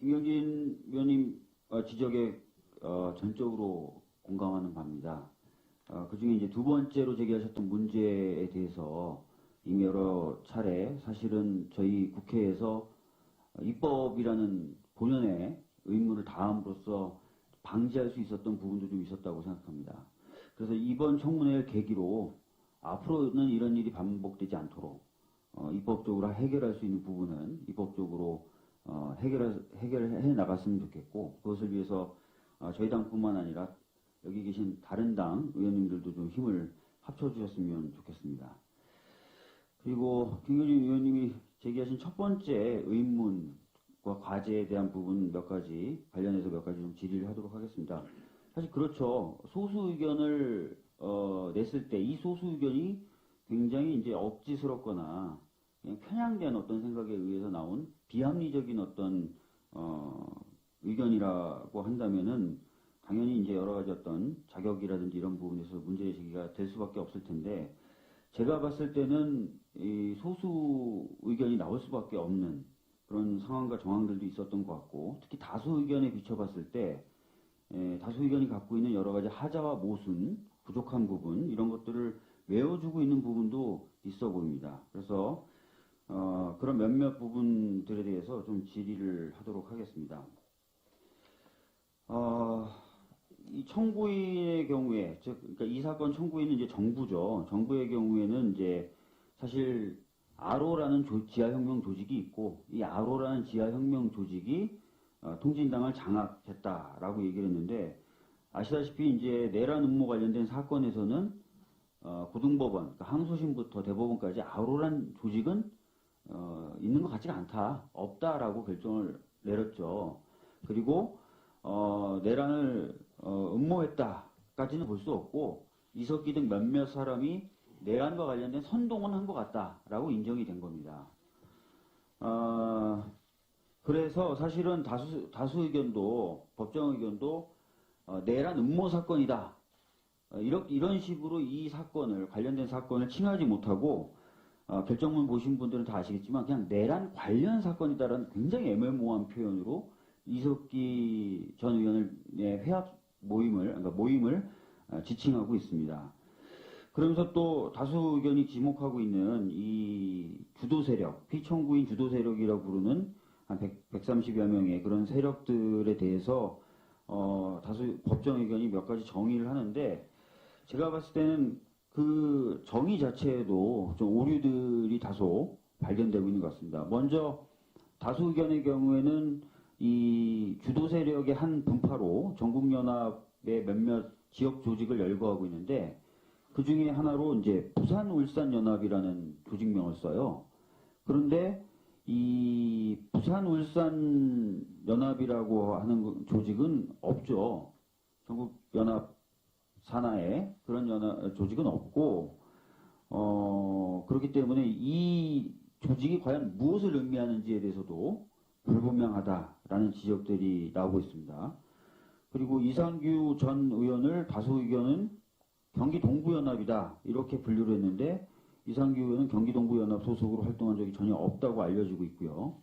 김경진 위원님 어, 지적에 어, 전적으로 공감하는 바입니다. 어, 그 중에 이제 두 번째로 제기하셨던 문제에 대해서 이미 여러 차례 사실은 저희 국회에서 입법이라는 본연의 의무를 다함으로써 방지할 수 있었던 부분도 좀 있었다고 생각합니다. 그래서 이번 청문회를 계기로 앞으로는 이런 일이 반복되지 않도록 어, 입법적으로 해결할 수 있는 부분은 입법적으로 어, 해결, 해결해 나갔으면 좋겠고 그것을 위해서 어, 저희 당뿐만 아니라 여기 계신 다른 당 의원님들도 좀 힘을 합쳐주셨으면 좋겠습니다. 그리고 김경진 의원님이 제기하신 첫 번째 의문과 과제에 대한 부분 몇 가지 관련해서 몇 가지 좀 질의를 하도록 하겠습니다. 사실 그렇죠. 소수 의견을 어, 냈을 때 이 소수 의견이 굉장히 이제 억지스럽거나 그냥 편향된 어떤 생각에 의해서 나온 비합리적인 어떤 어, 의견이라고 한다면은 당연히 이제 여러 가지 어떤 자격이라든지 이런 부분에서 문제 제기가 될 수밖에 없을 텐데 제가 봤을 때는 이 소수 의견이 나올 수밖에 없는 그런 상황과 정황들도 있었던 것 같고 특히 다수 의견에 비춰봤을 때 에, 다수 의견이 갖고 있는 여러 가지 하자와 모순, 부족한 부분 이런 것들을 외워주고 있는 부분도 있어 보입니다. 그래서 어, 그런 몇몇 부분들에 대해서 좀 질의를 하도록 하겠습니다. 어, 이 청구인의 경우에, 즉, 그러니까 이 사건 청구인은 이제 정부죠. 정부의 경우에는 이제 사실 아로라는 조- 지하혁명 조직이 있고, 이 아로라는 지하혁명 조직이 어, 통진당을 장악했다라고 얘기를 했는데, 아시다시피 이제 내란 음모 관련된 사건에서는 어, 고등법원, 그러니까 항소심부터 대법원까지 아로란 조직은 어, 있는 것 같지가 않다, 없다라고 결정을 내렸죠. 그리고 어, 내란을 어, 음모했다까지는 볼 수 없고 이석기 등 몇몇 사람이 내란과 관련된 선동은 한 것 같다라고 인정이 된 겁니다. 어, 그래서 사실은 다수, 다수 의견도 법정 의견도 어, 내란 음모 사건이다. 어, 이런, 이런 식으로 이 사건을 관련된 사건을 칭하지 못하고 어, 결정문 보신 분들은 다 아시겠지만 그냥 내란 관련 사건이다라는 굉장히 애매모호한 표현으로 이석기 전 의원을 의 회합 모임을 그러니까 모임을 어, 지칭하고 있습니다. 그러면서 또 다수 의견이 지목하고 있는 이 주도 세력, 피청구인 주도 세력이라고 부르는 한 100, 130여 명의 그런 세력들에 대해서 어, 다수 법정 의견이 몇 가지 정의를 하는데 제가 봤을 때는 그 정의 자체에도 좀 오류들이 다소 발견되고 있는 것 같습니다. 먼저 다수 의견의 경우에는 이 주도 세력의 한 분파로 전국연합의 몇몇 지역 조직을 열거하고 있는데 그 중에 하나로 이제 부산 울산 연합이라는 조직명을 써요. 그런데 이 부산 울산 연합이라고 하는 그 조직은 없죠. 전국 연합 산하에 그런 연합 조직은 없고 어 그렇기 때문에 이 조직이 과연 무엇을 의미하는지에 대해서도 불분명하다라는 지적들이 나오고 있습니다. 그리고 이상규 전 의원을 다수 의견은 경기 동부연합이다 이렇게 분류를 했는데 이상규 의원은 경기 동부연합 소속으로 활동한 적이 전혀 없다고 알려지고 있고요.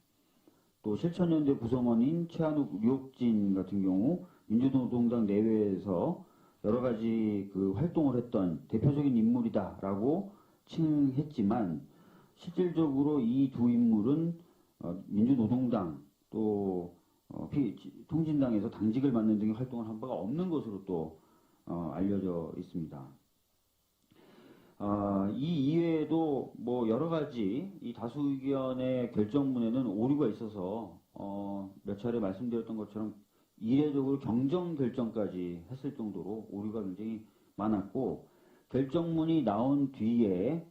또 실천연대 구성원인 최한욱, 류옥진 같은 경우 민주노동당 내외에서 여러 가지 그 활동을 했던 대표적인 인물이다라고 칭했지만 실질적으로 이 두 인물은 어, 민주노동당 또 어, 피- 통진당에서 당직을 맡는 등의 활동을 한 바가 없는 것으로 또 어, 알려져 있습니다. 아, 이 이외에도 뭐 여러 가지 이 다수 의견의 결정문에는 오류가 있어서 어, 몇 차례 말씀드렸던 것처럼 이례적으로 경정 결정까지 했을 정도로 오류가 굉장히 많았고 결정문이 나온 뒤에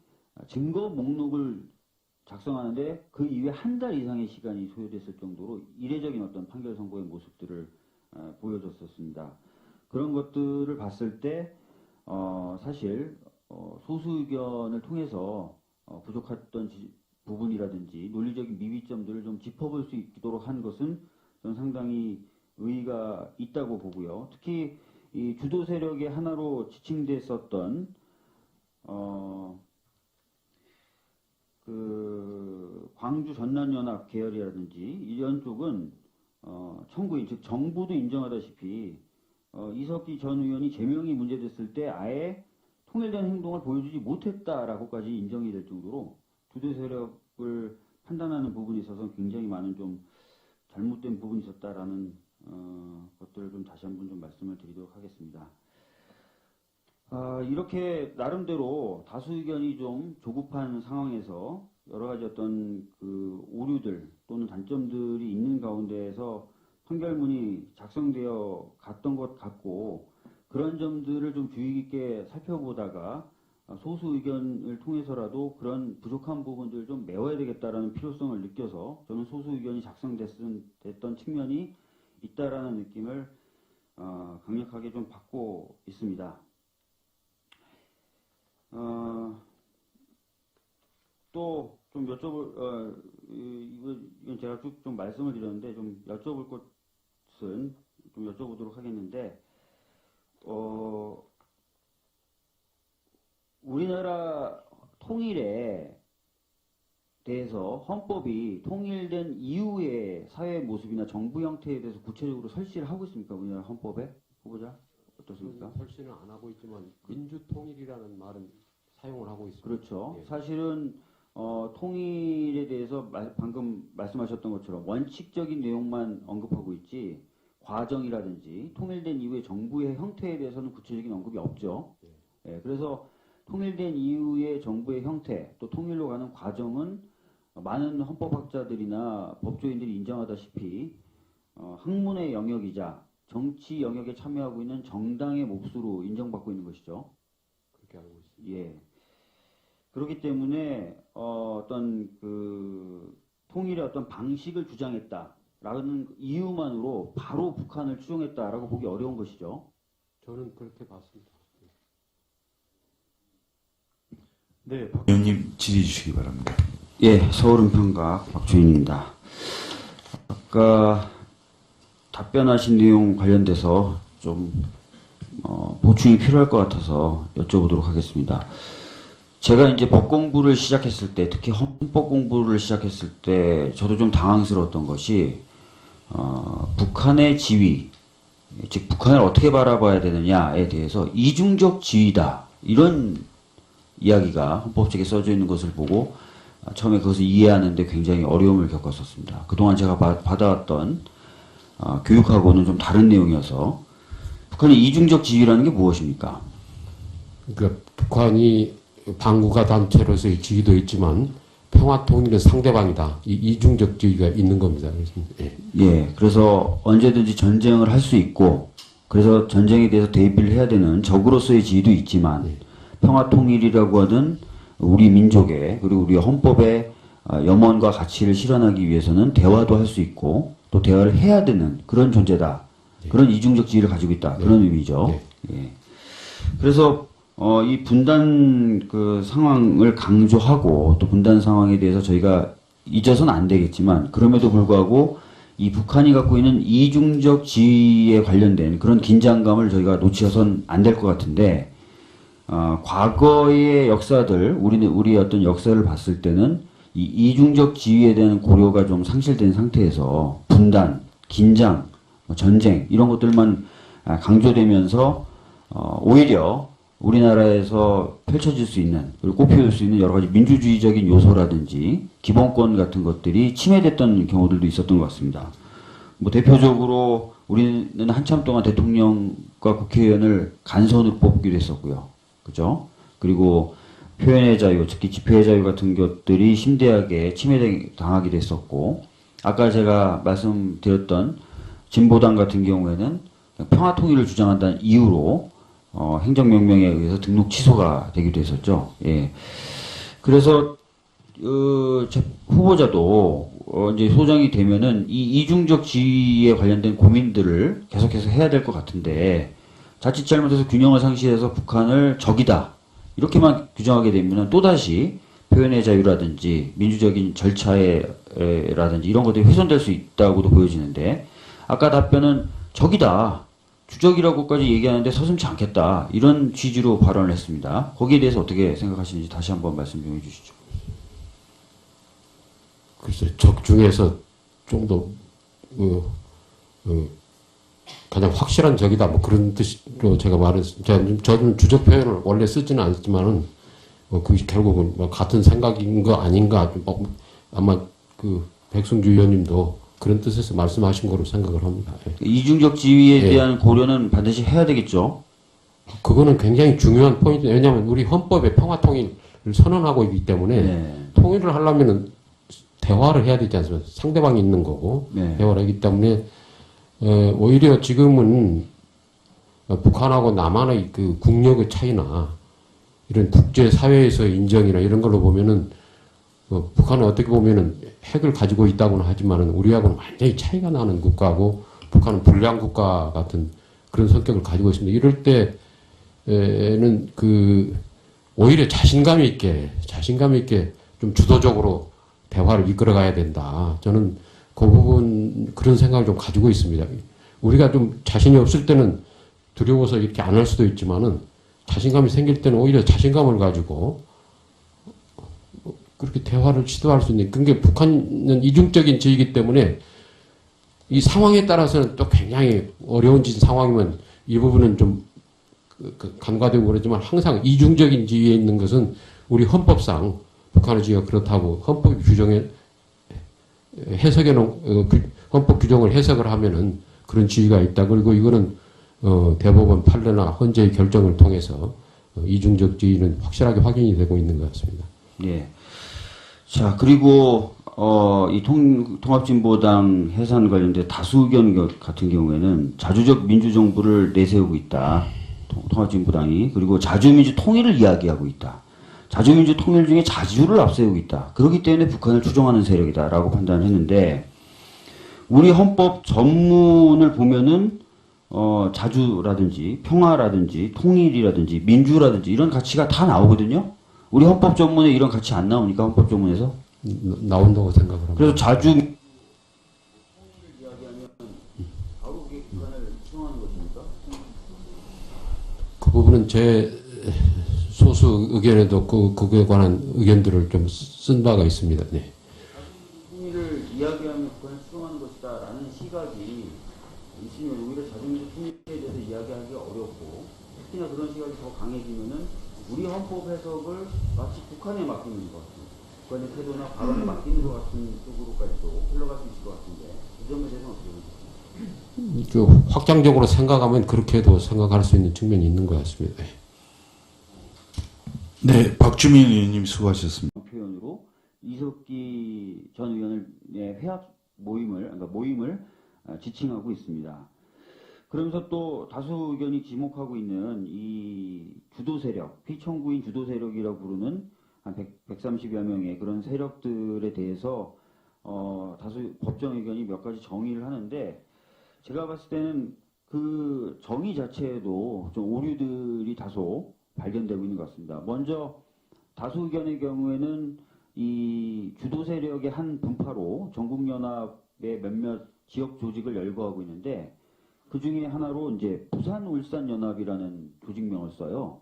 증거 목록을 작성하는데 그 이후에 한 달 이상의 시간이 소요됐을 정도로 이례적인 어떤 판결 선고의 모습들을 어, 보여줬었습니다. 그런 것들을 봤을 때 어, 사실 어, 소수 의견을 통해서 어, 부족했던 지- 부분이라든지 논리적인 미비점들을 좀 짚어볼 수 있도록 한 것은 저는 상당히 의의가 있다고 보고요. 특히 이 주도 세력의 하나로 지칭됐었던 어, 그 광주 전남연합 계열이라든지 이런 쪽은 어, 청구인 즉 정부도 인정하다시피 어, 이석기 전 의원이 제명이 문제됐을 때 아예 통일된 행동을 보여주지 못했다라고까지 인정이 될 정도로 두대 세력을 판단하는 부분에 있어서 굉장히 많은 좀 잘못된 부분이 있었다라는 어, 것들을 좀 다시 한번 좀 말씀을 드리도록 하겠습니다. 아, 이렇게 나름대로 다수 의견이 좀 조급한 상황에서 여러 가지 어떤 그 오류들 또는 단점들이 있는 가운데에서 판결문이 작성되어 갔던 것 같고 그런 점들을 좀 주의 깊게 살펴보다가 소수 의견을 통해서라도 그런 부족한 부분들을 좀 메워야 되겠다라는 필요성을 느껴서 저는 소수 의견이 작성됐던 측면이 있다라는 느낌을 어, 강력하게 좀 받고 있습니다. 어, 또 좀 여쭤볼 어, 이- 이거 이건 제가 쭉 좀 말씀을 드렸는데 좀 여쭤볼 것은 좀 여쭤보도록 하겠는데 어, 우리나라 통일에 대해서 헌법이 통일된 이후의 사회 모습이나 정부 형태에 대해서 구체적으로 설치를 하고 있습니까? 우리나라 헌법에 후보자 어떻습니까? 설치는 안 하고 있지만 민주통일이라는 말은 사용을 하고 있습니다. 그렇죠. 예. 사실은 어, 통일에 대해서 마- 방금 말씀하셨던 것처럼 원칙적인 내용만 언급하고 있지 과정이라든지 통일된 이후의 정부의 형태에 대해서는 구체적인 언급이 없죠. 예, 그래서 통일된 이후의 정부의 형태 또 통일로 가는 과정은 많은 헌법학자들이나 법조인들이 인정하다시피 어, 학문의 영역이자 정치 영역에 참여하고 있는 정당의 몫으로 인정받고 있는 것이죠. 그렇게 알고 있습니다. 예. 그렇기 때문에 어, 어떤 그 통일의 어떤 방식을 주장했다라는 이유만으로 바로 북한을 추종했다라고 보기 어려운 것이죠. 저는 그렇게 봤습니다. 네, 박 의원님 질의해 주시기 바랍니다. 예, 서울은 평각 박주인입니다. 아까 답변하신 내용 관련돼서 좀 어, 보충이 필요할 것 같아서 여쭤보도록 하겠습니다. 제가 이제 법 공부를 시작했을 때, 특히 헌법 공부를 시작했을 때, 저도 좀 당황스러웠던 것이 어, 북한의 지위, 즉 북한을 어떻게 바라봐야 되느냐에 대해서 이중적 지위다 이런 이야기가 헌법책에 써져 있는 것을 보고 아, 처음에 그것을 이해하는데 굉장히 어려움을 겪었었습니다. 그동안 제가 바- 받아왔던 아, 교육하고는 좀 다른 내용이어서 북한의 이중적 지위라는 게 무엇입니까? 그러니까 북한이 반국가 단체로서의 지위도 있지만 평화 통일은 상대방이다. 이 이중적 지위가 있는 겁니다. 예. 예, 그래서 언제든지 전쟁을 할 수 있고 그래서 전쟁에 대해서 대비를 해야 되는 적으로서의 지위도 있지만 평화 통일이라고 하는 우리 민족의 그리고 우리 헌법의 어, 염원과 가치를 실현하기 위해서는 대화도 할 수 있고 또 대화를 해야 되는 그런 존재다. 그런 이중적 지위를 가지고 있다. 그런 의미죠. 예. 그래서 어, 이 분단 그 상황을 강조하고 또 분단 상황에 대해서 저희가 잊어서는 안 되겠지만 그럼에도 불구하고 이 북한이 갖고 있는 이중적 지위에 관련된 그런 긴장감을 저희가 놓치서는 안 될 것 같은데 어, 과거의 역사들 우리는 우리 어떤 역사를 봤을 때는 이 이중적 지위에 대한 고려가 좀 상실된 상태에서 분단, 긴장, 뭐 전쟁 이런 것들만 아, 강조되면서 어, 오히려 우리나라에서 펼쳐질 수 있는 그리고 꽃피울 수 있는 여러 가지 민주주의적인 요소라든지 기본권 같은 것들이 침해됐던 경우들도 있었던 것 같습니다. 뭐 대표적으로 우리는 한참 동안 대통령과 국회의원을 간선으로 뽑기로 했었고요. 그죠? 그리고 표현의 자유, 특히 집회의 자유 같은 것들이 심대하게 침해당하기도 했었고, 아까 제가 말씀드렸던 진보당 같은 경우에는 평화 통일을 주장한다는 이유로 어, 행정명령에 의해서 등록 취소가 되기도 했었죠. 예. 그래서 어, 제 후보자도 어, 이제 소장이 되면은 이 이중적 지위에 관련된 고민들을 계속해서 해야 될 것 같은데 자칫 잘못해서 균형을 상실해서 북한을 적이다 이렇게만 규정하게 되면은 또 다시 표현의 자유라든지 민주적인 절차에라든지 이런 것들이 훼손될 수 있다고도 보여지는데 아까 답변은 적이다 주적이라고까지 얘기하는데 서슴지 않겠다 이런 취지로 발언을 했습니다. 거기에 대해서 어떻게 생각하시는지 다시 한번 말씀 좀 해주시죠. 글쎄 적 중에서 좀더 그, 어, 가장 확실한 적이다. 뭐 그런 뜻으로 제가 말했, 제가 저는 주적 표현을 원래 쓰지는 않지만은 어, 그 결국은 뭐 같은 생각인 거 아닌가. 뭐 아마 그 백승주 의원님도 그런 뜻에서 말씀하신 거로 생각을 합니다. 예. 이중적 지위에 예. 대한 고려는 반드시 해야 되겠죠. 그거는 굉장히 중요한 포인트. 왜냐하면 우리 헌법에 평화 통일을 선언하고 있기 때문에 네. 통일을 하려면은 대화를 해야 되지 않습니까? 상대방이 있는 거고 네. 대화를 하기 때문에 어, 오히려 지금은 어, 북한하고 남한의 그 국력의 차이나 이런 국제 사회에서 인정이나 이런 걸로 보면은 어, 북한은 어떻게 보면은 핵을 가지고 있다고는 하지만은 우리하고는 완전히 차이가 나는 국가고 북한은 불량 국가 같은 그런 성격을 가지고 있습니다. 이럴 때에는 그 오히려 자신감 있게 자신감 있게 좀 주도적으로 대화를 이끌어가야 된다. 저는 그 부분 그런 생각을 좀 가지고 있습니다. 우리가 좀 자신이 없을 때는 두려워서 이렇게 안 할 수도 있지만은 자신감이 생길 때는 오히려 자신감을 가지고 그렇게 대화를 시도할 수 있는 그게 북한은 이중적인 지이기 때문에 이 상황에 따라서는 또 굉장히 어려운 진 상황이면 이 부분은 좀 그, 그 간과되고 그러지만 항상 이중적인 지위에 있는 것은 우리 헌법상 북한의 지위가 그렇다고 헌법 규정에 해석해 놓은 어, 그 헌법 규정을 해석을 하면은 그런 지위가 있다. 그리고 이거는 어, 대법원 판례나 헌재의 결정을 통해서 어, 이중적 지위는 확실하게 확인이 되고 있는 것 같습니다. 예. 자, 그리고, 어, 이 통, 통합진보당 해산 관련된 다수 의견 겨- 같은 경우에는 자주적 민주정부를 내세우고 있다. 통- 통합진보당이. 그리고 자주민주 통일을 이야기하고 있다. 자주민주 통일 중에 자주를 앞세우고 있다. 그렇기 때문에 북한을 추종하는 세력이다라고 판단을 했는데, 우리 헌법 전문을 보면은, 어, 자주라든지, 평화라든지, 통일이라든지, 민주라든지, 이런 가치가 다 나오거든요? 우리 헌법 전문에 이런 가치 안 나오니까 헌법 전문에서 나- 나온다고 생각을 합니다. 그래서 자주 그 부분은 제 소수 의견에도 그, 그거에 관한 의견들을 좀 쓴 바가 있습니다. 네. 통일을 이야기하면 북한을 추종하는 것이다라는 시각이 있으면 오히려 자주민주 통일에 대해서 이야기하기가 어렵고 특히나 그런 시각이 더 강해지면은 우리 헌법 해석을 마치 북한에 맡기는 것 같은 북한의 태도나 발언에 맡기는 것 같은 쪽으로까지도 흘러갈 수 있을 것 같은데 이 점에 대해서는 어떻게 보세요? 그 확장적으로 생각하면 그렇게도 생각할 수 있는 측면이 있는 것 같습니다. 네. 네, 박주민 의원님 수고하셨습니다. 표현으로 이석기 전 의원을 네, 회합 모임을 그러니까 모임을 아, 지칭하고 있습니다. 그러면서 또 다수 의견이 지목하고 있는 이 주도 세력, 피청구인 주도 세력이라고 부르는 한 100, 130여 명의 그런 세력들에 대해서 어, 다수 법정 의견이 몇 가지 정의를 하는데 제가 봤을 때는 그 정의 자체에도 좀 오류들이 다소 발견되고 있는 것 같습니다. 먼저 다수 의견의 경우에는 이 주도 세력의 한 분파로 전국연합의 몇몇 지역 조직을 열거하고 있는데 그 중에 하나로 이제 부산 울산 연합이라는 조직명을 써요.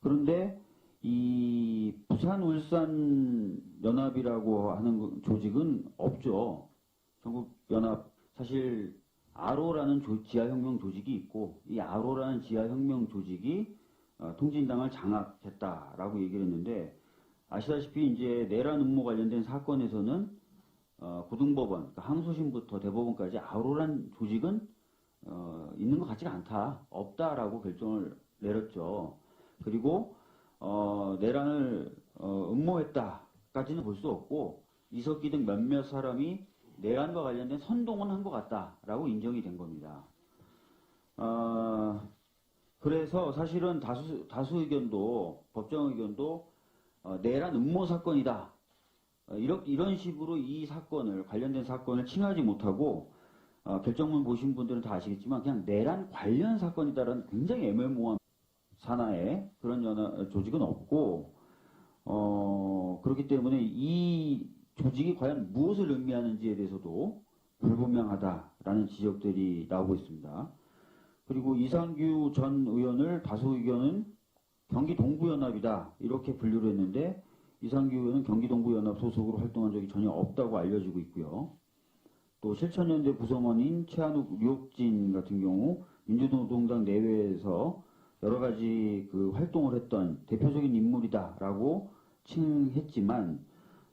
그런데 이 부산 울산 연합이라고 하는 그 조직은 없죠. 전국 연합 사실 아로라는 조- 지하혁명 조직이 있고 이 아로라는 지하혁명 조직이 어, 통진당을 장악했다라고 얘기를 했는데 아시다시피 이제 내란 음모 관련된 사건에서는 어, 고등법원, 그러니까 항소심부터 대법원까지 아로란 조직은 어, 있는 것 같지가 않다, 없다라고 결정을 내렸죠. 그리고 어, 내란을 어, 음모했다까지는 볼 수 없고 이석기 등 몇몇 사람이 내란과 관련된 선동은 한 것 같다라고 인정이 된 겁니다. 어, 그래서 사실은 다수 다수 의견도 법정 의견도 어, 내란 음모 사건이다. 어, 이런 이런 식으로 이 사건을 관련된 사건을 칭하지 못하고 어, 결정문 보신 분들은 다 아시겠지만 그냥 내란 관련 사건이다라는 굉장히 애매모호한 산하에 그런 연합 조직은 없고 어, 그렇기 때문에 이 조직이 과연 무엇을 의미하는지에 대해서도 불분명하다라는 지적들이 나오고 있습니다. 그리고 이상규 전 의원을 다수 의견은 경기 동부연합이다 이렇게 분류를 했는데 이상규 의원은 경기 동부연합 소속으로 활동한 적이 전혀 없다고 알려지고 있고요. 또 실천연대 구성원인 최한욱 유옥진 같은 경우 민주노동당 내외에서 여러 가지 그 활동을 했던 대표적인 인물이다라고 칭했지만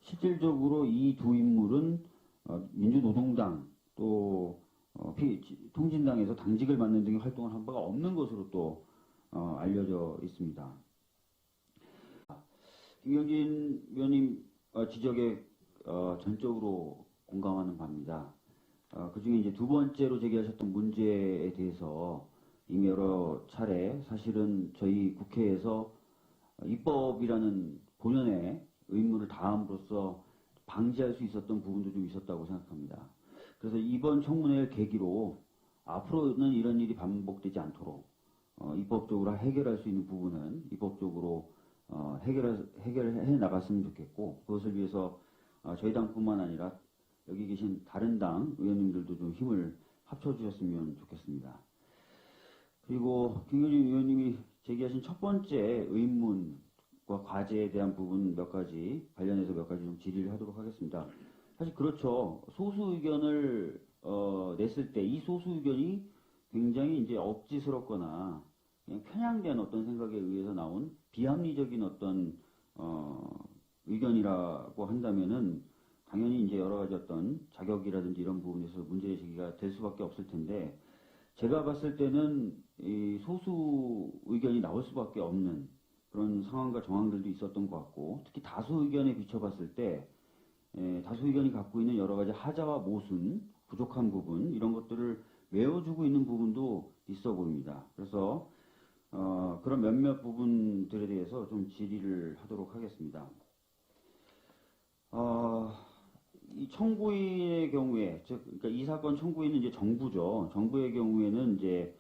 실질적으로 이 두 인물은 어, 민주노동당 또 어, 피- 통진당에서 당직을 맡는 등의 활동을 한 바가 없는 것으로 또 어, 알려져 있습니다. 김경진 위원님 어, 지적에 어, 전적으로 공감하는 바입니다. 어, 그 중에 이제 두 번째로 제기하셨던 문제에 대해서 이미 여러 차례 사실은 저희 국회에서 입법이라는 본연의 의무를 다함으로써 방지할 수 있었던 부분도 좀 있었다고 생각합니다. 그래서 이번 청문회를 계기로 앞으로는 이런 일이 반복되지 않도록 어, 입법적으로 해결할 수 있는 부분은 입법적으로 어, 해결, 해결해 나갔으면 좋겠고 그것을 위해서 어, 저희 당뿐만 아니라 여기 계신 다른 당 의원님들도 좀 힘을 합쳐주셨으면 좋겠습니다. 그리고 김경진 의원님이 제기하신 첫 번째 의문과 과제에 대한 부분 몇 가지 관련해서 몇 가지 좀 질의를 하도록 하겠습니다. 사실 그렇죠. 소수 의견을 어, 냈을 때 이 소수 의견이 굉장히 이제 억지스럽거나 그냥 편향된 어떤 생각에 의해서 나온 비합리적인 어떤 어, 의견이라고 한다면은 당연히 이제 여러 가지 어떤 자격이라든지 이런 부분에서 문제 제기가 될 수밖에 없을 텐데 제가 봤을 때는 이 소수 의견이 나올 수밖에 없는 그런 상황과 정황들도 있었던 것 같고 특히 다수 의견에 비춰봤을 때 에, 다수 의견이 갖고 있는 여러 가지 하자와 모순, 부족한 부분 이런 것들을 메워주고 있는 부분도 있어 보입니다. 그래서 어, 그런 몇몇 부분들에 대해서 좀 질의를 하도록 하겠습니다. 어, 이 청구인의 경우에, 즉, 그러니까 이 사건 청구인은 이제 정부죠. 정부의 경우에는 이제